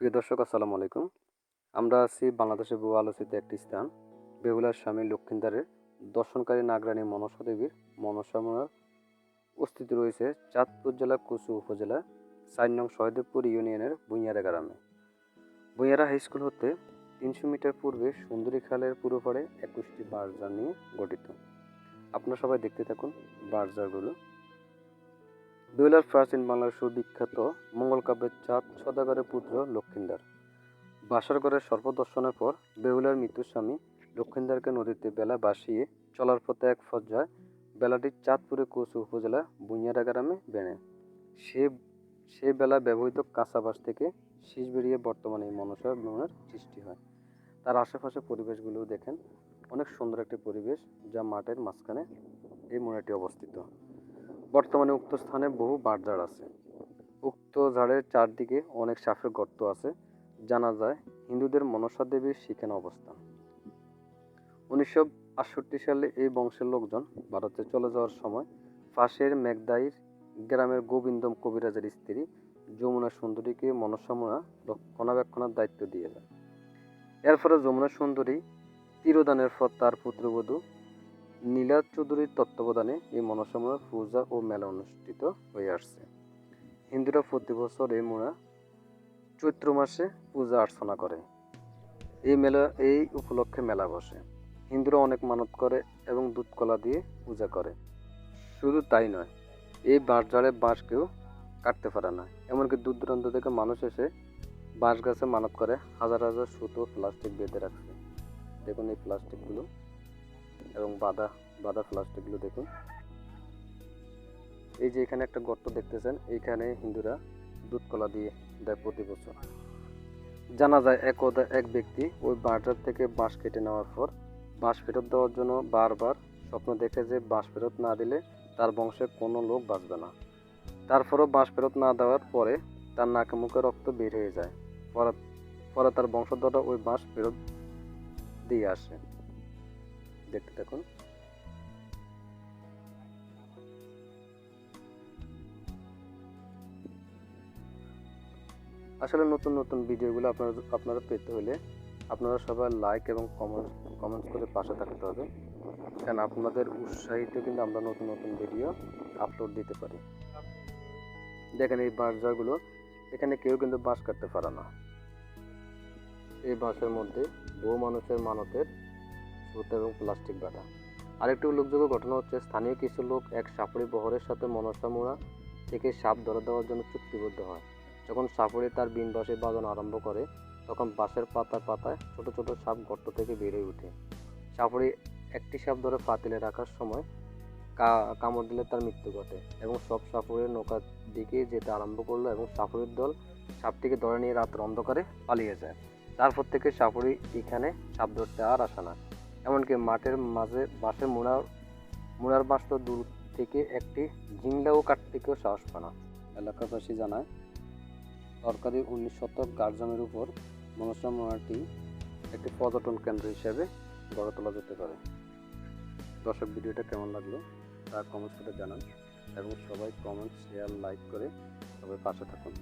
প্রিয় দর্শক, আসসালামু আলাইকুম। আমরা আছি বাংলাদেশের বহু আলোচিত একটি স্থান, বেহুলার স্বামী লক্ষিন্দারের দর্শনকারী নাগরানী মনসা দেবীর মনসামনার অস্তিত্ব রয়েছে চাঁদপুর জেলা কুচু উপজেলা, চার নং সহদেবপুর ইউনিয়নের বুইয়ারা গ্রামে। বুইয়ারা হাই স্কুল হতে তিনশো মিটার পূর্বে সুন্দরী খালের পুরো পাড়ে একুশটি বার্জার নিয়ে গঠিত। আপনারা সবাই দেখতে থাকুন বার্জারগুলো। বেহুলার প্রাচীন বাংলার সুবিখ্যাত মঙ্গল কাব্যের চাঁদ সদাগরের পুত্র লক্ষিন্দার। বাসার ঘরের সর্পদর্শনের পর বেহুলার মৃত্যুর স্বামী লক্ষিন্দারকে নদীতে বেলা বাসিয়ে চলার পথে এক পর্যায়ে বেলাটি চাঁদপুরে কোচু উপজেলা বুনিয়ারা গ্রামে বেড়ে। সে সে বেলা ব্যবহৃত কাঁচা বাঁশ থেকে শীষ বেরিয়ে বর্তমানে এই মনসা ভ্রমণের সৃষ্টি হয়। তার আশেপাশে পরিবেশগুলো দেখেন। অনেক সুন্দর একটি পরিবেশ যা মাঠের মাঝখানে এই মোড়াটি অবস্থিত। বর্তমানে উক্ত স্থানে বহু বাঁশঝাড় আছে। উক্ত ঝাড়ের চারদিকে অনেক সাপের গর্ত আছে জানা যায় হিন্দুদের মনসা দেবীর সেখানে অবস্থান। উনিশশো আটষট্টি সালে এই বংশের লোকজন ভারতে চলে যাওয়ার সময় পাশের মেঘদাইর গ্রামের গোবিন্দম কবিরাজের স্ত্রী যমুনা সুন্দরীকে মনসামুনা রক্ষণাবেক্ষণের দায়িত্ব দিয়ে যায়। এরপরে যমুনা সুন্দরী তিরোদানের পর তার পুত্রবধূ নীলা চৌধুরীর তত্ত্বাবধানে এই মনসামুনার পূজা ও মেলা অনুষ্ঠিত হয়ে আসছে। হিন্দুরা প্রতি বছর এই মোড়া চৈত্র মাসে পূজা অর্চনা করে। এই মেলা, এই উপলক্ষে মেলা বসে। হিন্দুরা অনেক মানত করে এবং দুধ কলা দিয়ে পূজা করে। শুধু তাই নয়, এই বাঁশ ঝাড়ে বাঁশ কেউ কাটতে পারে না। এমনকি দূর দূরান্ত থেকে মানুষ এসে বাঁশ গাছে মানত করে হাজার হাজার সুতো, প্লাস্টিক বেঁধে রাখছে। দেখুন এই প্লাস্টিকগুলো এবং বাদা বাদা প্লাস্টিকগুলো দেখুন। এই যে এখানে একটা গর্ত দেখতেছেন, এইখানে হিন্দুরা দুধ কলা দিয়ে দেয় প্রতি বছর। জানা যায় একদা এক ব্যক্তি ওই বাঁশঝাড় থেকে বাঁশ কেটে নেওয়ার পর, বাঁশ ফেরত দেওয়ার জন্য বারবার স্বপ্ন দেখে যে বাঁশ ফেরত না দিলে তার বংশে কোনো লোক বাঁচবে না। তারপরও বাঁশ ফেরত না দেওয়ার পরে তার নাকে মুখে রক্ত বের হয়ে যায়। পরে পরে তার বংশধররা ওই বাঁশ ফেরত দিয়ে আসে। দেখতে দেখুন আসলে নতুন নতুন ভিডিওগুলো আপনারা আপনারা পেতে হলে আপনারা সবাই লাইক এবং কমেন্ট কমেন্টস করে পাশে থাকতে হবে। কারণ আপনাদের উৎসাহিত কিন্তু আমরা নতুন নতুন ভিডিও আপলোড দিতে পারি। দেখেন এই বাঁশঝাড়গুলো, এখানে কেউ কিন্তু বাঁশ কাটতে পারে না। এই বাঁশের মধ্যে বহু মানুষের মানতের সুতো এবং প্লাস্টিক বাঁধা। আরেকটি উল্লেখযোগ্য ঘটনা হচ্ছে, স্থানীয় কিছু লোক এক সাপড়ি বহরের সাথে মনসামুড়া থেকে সাপ ধরে দেওয়ার জন্য চুক্তিবদ্ধ হয়। যখন সাপুড়ে তার বিন বাসে বাজানো আরম্ভ করে, তখন বাঁশের পাতায় পাতায় ছোট ছোট সাপ গর্ত থেকে বেড়ে ওঠে। সাপুড়ে একটি সাপ ধরে পাতিলে রাখার সময় কামড় দিলে তার মৃত্যু ঘটে এবং সব সাপুড়ের নৌকার দিকে যেতে আরম্ভ করল এবং সাপুড়ের দল সাপটিকে ধরে নিয়ে রাতের অন্ধকারে পালিয়ে যায়। তারপর থেকে সাপুড়ি এখানে সাপ ধরতে আর আসে না। এমনকি মাঠের মাঝে বাঁশের মুড়ার মুড়ার বাঁশ তো দূর থেকে একটি ঝিংলাও কাটতেকেও সাহস পায় না। এলাকাবাসী জানায়, সরকারি উনিশ শতক গার্জামের উপর মনসা মোড়াটি একটি পর্যটন কেন্দ্র হিসেবে গড়ে তোলা যেতে পারে। দর্শক, ভিডিওটা কেমন লাগল তা কমেন্টস করে জানান এবং সবাই কমেন্ট শেয়ার লাইক করে সবাই পাশে থাকুন।